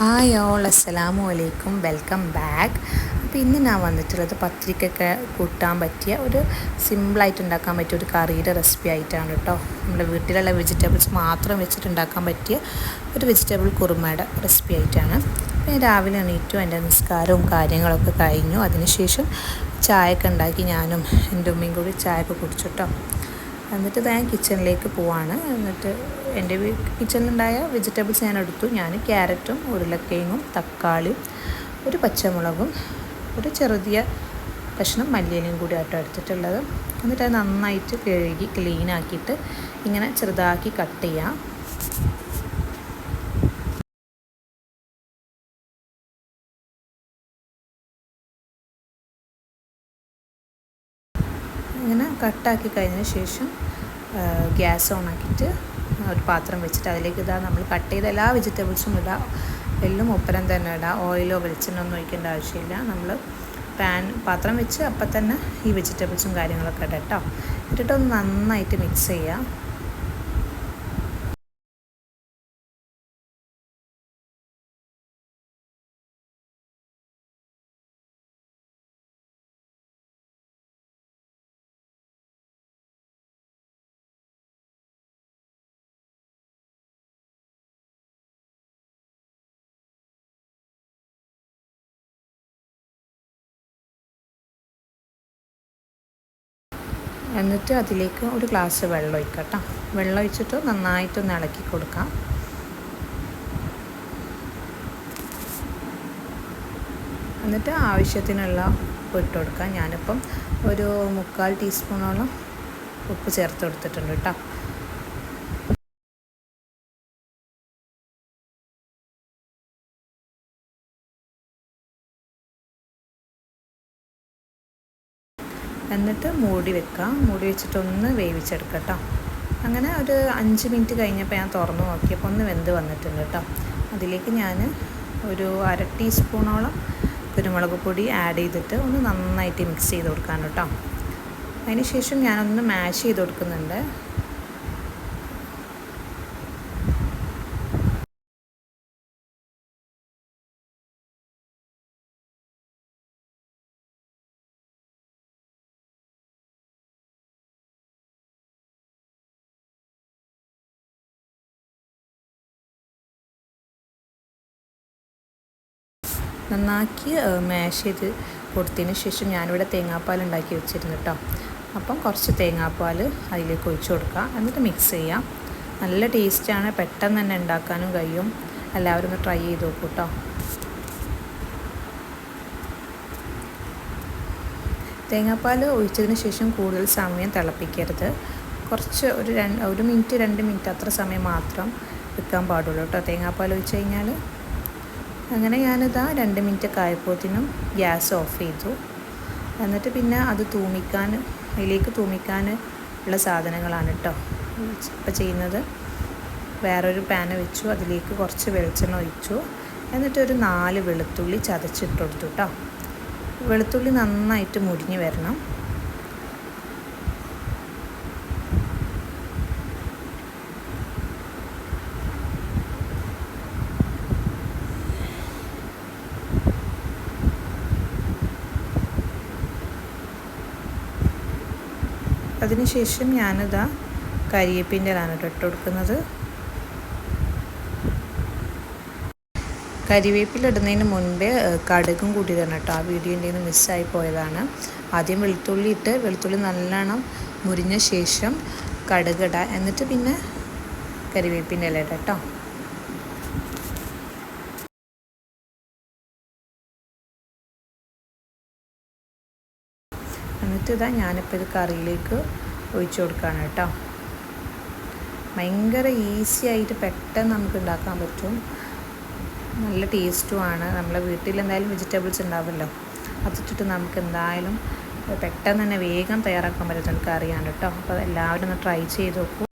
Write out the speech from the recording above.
Hi all അസ്സലാമു അലൈക്കും welcome back. അപ്പോൾ ഇന്ന് ഞാൻ വന്നിട്ടുള്ളത് പത്രിക്കൊക്കെ കൂട്ടാൻ പറ്റിയ ഒരു സിമ്പിളായിട്ട് ഉണ്ടാക്കാൻ പറ്റിയ ഒരു കറിയുടെ റെസിപ്പി ആയിട്ടാണ് കേട്ടോ. നമ്മുടെ വീട്ടിലുള്ള വെജിറ്റബിൾസ് മാത്രം വെച്ചിട്ട് ഉണ്ടാക്കാൻ പറ്റിയ ഒരു വെജിറ്റബിൾ കുറുമയുടെ റെസിപ്പി ആയിട്ടാണ്. ഞാൻ രാവിലെ എണീറ്റു എന്റെ നിസ്കാരവും കാര്യങ്ങളൊക്കെ കഴിഞ്ഞു. അതിനുശേഷം ചായയൊക്കെ ഉണ്ടാക്കി ഞാനും എന്റെ ഉമ്മയും കൂടി ചായയൊക്കെ കുടിച്ചു കേട്ടോ. എന്നിട്ട് ഞാൻ കിച്ചണിലേക്ക് പോവാണ്. എന്നിട്ട് എന്റെ കിച്ചണിലുണ്ടായ വെജിറ്റബിൾസ് ഞാൻ എടുത്തു. ഞാൻ ക്യാരറ്റും ഉരുളക്കിഴങ്ങും തക്കാളിയും ഒരു പച്ചമുളകും ഒരു ചെറുതിയ കഷ്ണം മല്ലിയിലയും കൂടി ആട്ടോ എടുത്തിട്ടുള്ളത്. എന്നിട്ട് അത് നന്നായിട്ട് കഴുകി ക്ലീൻ ആക്കിയിട്ട് ഇങ്ങനെ ചെറുതാക്കി കട്ട് ചെയ്യാം. ഇങ്ങനെ കട്ടാക്കി കഴിഞ്ഞതിന് ശേഷം ഗ്യാസ് ഓൺ ആക്കിയിട്ട് ഒരു പാത്രം വെച്ചിട്ട് അതിലേക്ക് ഇതാ നമ്മൾ കട്ട് ചെയ്ത എല്ലാ വെജിറ്റബിൾസും ഇടാം. എല്ലാം ഒപ്പരം തന്നെ ഇടാം. ഓയിലോ വെളിച്ചെണ്ണ ഒന്നും ഒഴിക്കേണ്ട ആവശ്യമില്ല. നമ്മൾ പാൻ പാത്രം വെച്ച് അപ്പം തന്നെ ഈ വെജിറ്റബിൾസും കാര്യങ്ങളൊക്കെ ഇടാം കേട്ടോ ഇട്ടിട്ടൊന്ന് നന്നായിട്ട് മിക്സ് ചെയ്യാം. എന്നിട്ട് അതിലേക്ക് ഒരു ഗ്ലാസ് വെള്ളം ഒഴിക്കട്ടോ. കേട്ടോ വെള്ളം ഒഴിച്ചിട്ട് നന്നായിട്ടൊന്ന് ഇളക്കി കൊടുക്കാം. എന്നിട്ട് ആവശ്യത്തിനുള്ള ഉപ്പ് ഇട്ട് കൊടുക്കാം. ഞാനിപ്പം ഒരു മുക്കാൽ ടീസ്പൂണോളം ഉപ്പ് ചേർത്ത് കൊടുത്തിട്ടുണ്ട് കേട്ടോ. എന്നിട്ട് മൂടി വെക്കാം. മൂടി വെച്ചിട്ടൊന്ന് വേവിച്ചെടുക്കാം കേട്ടോ അങ്ങനെ ഒരു അഞ്ച് മിനിറ്റ് കഴിഞ്ഞപ്പോൾ ഞാൻ തുറന്നു നോക്കിയപ്പോൾ ഒന്ന് വെന്ത് വന്നിട്ടുണ്ട് കേട്ടോ അതിലേക്ക് ഞാൻ ഒരു അര ടീസ്പൂണോളം കുരുമുളക് പൊടി ആഡ് ചെയ്തിട്ട് ഒന്ന് നന്നായിട്ട് മിക്സ് ചെയ്ത് കൊടുക്കാൻ കേട്ടോ അതിന് ശേഷം ഞാനൊന്ന് മാഷ് ചെയ്ത് കൊടുക്കുന്നുണ്ട്. നന്നാക്കി മാഷ് ചെയ്ത് കൊടുത്തതിന് ശേഷം ഞാനിവിടെ തേങ്ങാപ്പാൽ ഉണ്ടാക്കി വെച്ചിരുന്നു കേട്ടോ അപ്പം കുറച്ച് തേങ്ങാപ്പാൽ അതിലേക്ക് ഒഴിച്ചു കൊടുക്കുക എന്നിട്ട് മിക്സ് ചെയ്യാം. നല്ല ടേസ്റ്റാണ് പെട്ടെന്ന് തന്നെ ഉണ്ടാക്കാനും കഴിയും. എല്ലാവരും ഒന്ന് ട്രൈ ചെയ്ത് നോക്കൂ കേട്ടോ തേങ്ങാപ്പാൽ ഒഴിച്ചതിന് ശേഷം കൂടുതൽ സമയം തിളപ്പിക്കരുത്. കുറച്ച് ഒരു രണ്ട് ഒരു മിനിറ്റ് രണ്ട് മിനിറ്റ് അത്ര സമയം മാത്രം വെക്കാൻ പാടുള്ളൂ കേട്ടോ തേങ്ങാപ്പാൽ ഒഴിച്ച് കഴിഞ്ഞാൽ അങ്ങനെ ഞാനിതാ രണ്ട് മിനിറ്റ് ആയപ്പോഴത്തേനും ഗ്യാസ് ഓഫ് ചെയ്തു. എന്നിട്ട് പിന്നെ അത് തൂമിക്കാൻ അതിലേക്ക് തൂമിക്കാൻ ഉള്ള സാധനങ്ങളാണ് കേട്ടോ ഇപ്പം ചെയ്യുന്നത്. വേറൊരു പാന് വെച്ചു അതിലേക്ക് കുറച്ച് വെളിച്ചെണ്ണ ഒഴിച്ചു. എന്നിട്ട് ഒരു നാല് വെളുത്തുള്ളി ചതച്ചിട്ട് കൊടുത്തു കേട്ടോ വെളുത്തുള്ളി നന്നായിട്ട് മുരിഞ്ഞ് വരണം. അതിനുശേഷം ഞാനിതാ കരിയേപ്പിന്റെ കേട്ടോ ഇട്ട് കൊടുക്കുന്നത്. കരിവേപ്പിലിടുന്നതിന് മുൻപേ കടുകും കൂടി തരണം കേട്ടോ. ആ വീഡിയോന്റെ നിന്ന് മിസ്സായി പോയതാണ്. ആദ്യം വെളുത്തുള്ളി ഇട്ട് വെളുത്തുള്ളി നല്ലോണം മുരിഞ്ഞ ശേഷം കടുകിട എന്നിട്ട് പിന്നെ കരിവേപ്പിന്റെ ഇല ഇടാം കേട്ടോ. എന്നിട്ട് ഇതാ ഞാനിപ്പോൾ ഇത് കറിയിലേക്ക് ഒഴിച്ചു കൊടുക്കുകയാണ് കേട്ടോ. ഭയങ്കര ഈസി ആയിട്ട് പെട്ടെന്ന് നമുക്ക് ഉണ്ടാക്കാൻ പറ്റും. നല്ല ടേസ്റ്റുമാണ് നമ്മളെ വീട്ടിൽ എന്തായാലും വെജിറ്റബിൾസ് ഉണ്ടാവുമല്ലോ. അതിട്ടിട്ട് നമുക്ക് എന്തായാലും പെട്ടെന്ന് തന്നെ വേഗം തയ്യാറാക്കാൻ പറ്റുന്ന കറിയാണ് കേട്ടോ. അപ്പോൾ എല്ലാവരും ഒന്ന് ട്രൈ ചെയ്ത് നോക്കൂ.